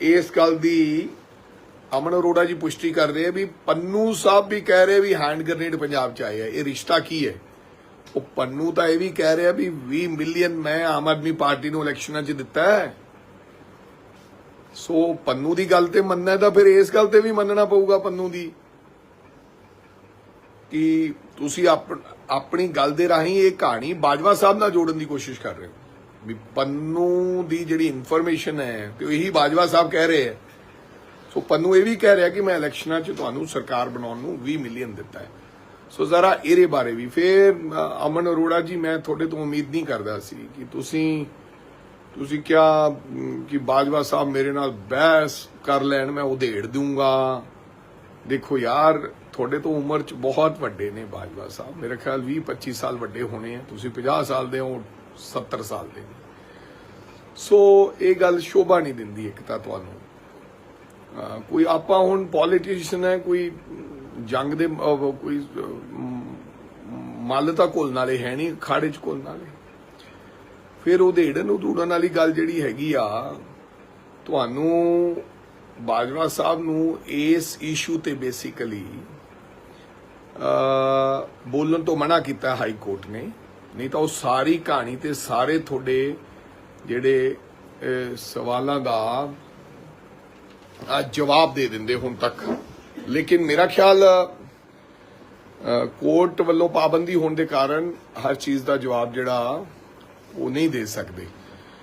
ਇਸ ਗੱਲ ਦੀ ਅਮਨ ਅਰੋੜਾ ਜੀ ਪੁਸ਼ਟੀ ਕਰ ਰਹੇ ਆ ਵੀ ਪੰਨੂ ਸਾਹਿਬ ਵੀ ਕਹਿ ਰਹੇ ਵੀ ਹੈਂਡ ਗ੍ਰਨੇਡ ਪੰਜਾਬ ਚ ਆਏ ਆ। ਇਹ ਰਿਸ਼ਤਾ ਕੀ ਹੈ? ਉਹ ਪੰਨੂ ਤਾਂ ਇਹ ਵੀ ਕਹਿ ਰਿਹਾ ਵੀ 20 ਮਿਲੀਅਨ ਮੈਂ ਆਮ ਆਦਮੀ ਪਾਰਟੀ ਨੂੰ ਇਲੈਕਸ਼ਨਾਂ 'ਚ ਦਿੱਤਾ ਹੈ। ਸੋ ਪੰਨੂ ਦੀ ਗੱਲ ਤੇ ਮੰਨਣਾ ਤਾਂ ਫਿਰ ਇਸ ਗੱਲ ਤੇ ਵੀ ਮੰਨਣਾ ਪਊਗਾ ਪੰਨੂ ਦੀ ਕਿ ਤੁਸੀਂ ਆਪ- ਆਪਣੀ ਗੱਲ ਦੇ ਰਾਹੀਂ ਇਹ ਕਹਾਣੀ ਬਾਜਵਾ ਸਾਹਿਬ ਨਾਲ ਜੋੜਨ ਦੀ ਕੋਸ਼ਿਸ਼ ਕਰ ਰਹੇ ਹੋ। ਵੀ ਪੰਨੂ ਦੀ ਜਿਹੜੀ ਇਨਫੋਰਮੇਸ਼ਨ ਹੈ, ਤੇ ਇਹੀ ਬਾਜਵਾ ਸਾਹਿਬ ਕਹਿ ਰਹੇ ਹੈ। ਸੋ ਪੰਨੂ ਇਹ ਵੀ ਕਹਿ ਰਿਹਾ ਕਿ ਮੈਂ ਇਲੈਕਸ਼ਨਾਂ 'ਚ ਤੁਹਾਨੂੰ ਸਰਕਾਰ ਬਣਾਉਣ ਨੂੰ 20 ਮਿਲੀਅਨ ਦਿੱਤਾ ਹੈ। ਸੋ ਜ਼ਰਾ ਇਹਦੇ ਬਾਰੇ ਵੀ। ਫਿਰ ਅਮਨ ਅਰੋੜਾ ਜੀ, ਮੈਂ ਤੁਹਾਡੇ ਤੋਂ ਉਮੀਦ ਨਹੀਂ ਕਰਦਾ ਸੀ ਕਿ ਤੁਸੀਂ ਤੁਸੀਂ ਕਿਹਾ ਕਿ ਬਾਜਵਾ ਸਾਹਿਬ ਮੇਰੇ ਨਾਲ ਬਹਿਸ ਕਰ ਲੈਣ, ਮੈਂ ਉਧੇੜ ਦੂੰਗਾ। ਦੇਖੋ ਯਾਰ, ਤੁਹਾਡੇ ਤੋਂ ਉਮਰ ਚ ਬਹੁਤ ਵੱਡੇ ਨੇ ਬਾਜਵਾ ਸਾਹਿਬ। ਮੇਰੇ ਖਿਆਲ 20 25 ਸਾਲ ਵੱਡੇ ਹੋਣੇ ਆ। ਤੁਸੀਂ 50 ਸਾਲ ਦੇ ਹੋ 70 ਸਾਲ ਦੇ ਸੋ ਇਹ ਗੱਲ ਸ਼ੋਭਾ ਨਹੀਂ ਦਿੰਦੀ ਇੱਕ ਤਾਂ ਤੁਹਾਨੂੰ। ਕੋਈ ਆਪਾਂ ਹੁਣ ਪੋਲੀਟੀਸ਼ੀਅਨ ਹੈ, ਕੋਈ ਜੰਗ ਦੇ ਕੋਈ ਮੱਲ ਤਾਂ ਘੁਲਣ ਵਾਲੇ ਹੈ ਨਹੀਂ, ਖਾੜੇ ਚ ਘੁਲਣ ਨਾਲੇ। ਫਿਰ ਉਹਦੇ ਢੇੜਨ ਦੂੜਨ ਵਾਲੀ ਗੱਲ ਜਿਹੜੀ ਹੈਗੀ ਆ, ਤੁਹਾਨੂੰ ਬਾਜਵਾ ਸਾਹਿਬ ਨੂੰ ਇਸ ਇਸ਼ੂ ਤੇ ਬੇਸਿਕਲੀ ਅ ਬੋਲਣ ਤੋਂ ਮਨਾ ਕੀਤਾ ਹਾਈ ਕੋਰਟ ਨੇ। ਨਹੀਂ ਤਾਂ ਉਹ ਸਾਰੀ ਕਹਾਣੀ ਤੇ ਸਾਰੇ ਤੁਹਾਡੇ ਜਿਹੜੇ ਸਵਾਲਾਂ ਦਾ ਜਵਾਬ ਦੇ ਦਿੰਦੇ ਹੁਣ ਤੱਕ। ਲੇਕਿਨ ਮੇਰਾ ਖਿਆਲ ਕੋਰਟ ਵੱਲੋਂ ਪਾਬੰਦੀ ਹੋਣ ਦੇ ਕਾਰਨ ਹਰ ਚੀਜ਼ ਦਾ ਜਵਾਬ ਜਿਹੜਾ, ਉਹ ਨਹੀਂ ਦੇ ਸਕਦੇ।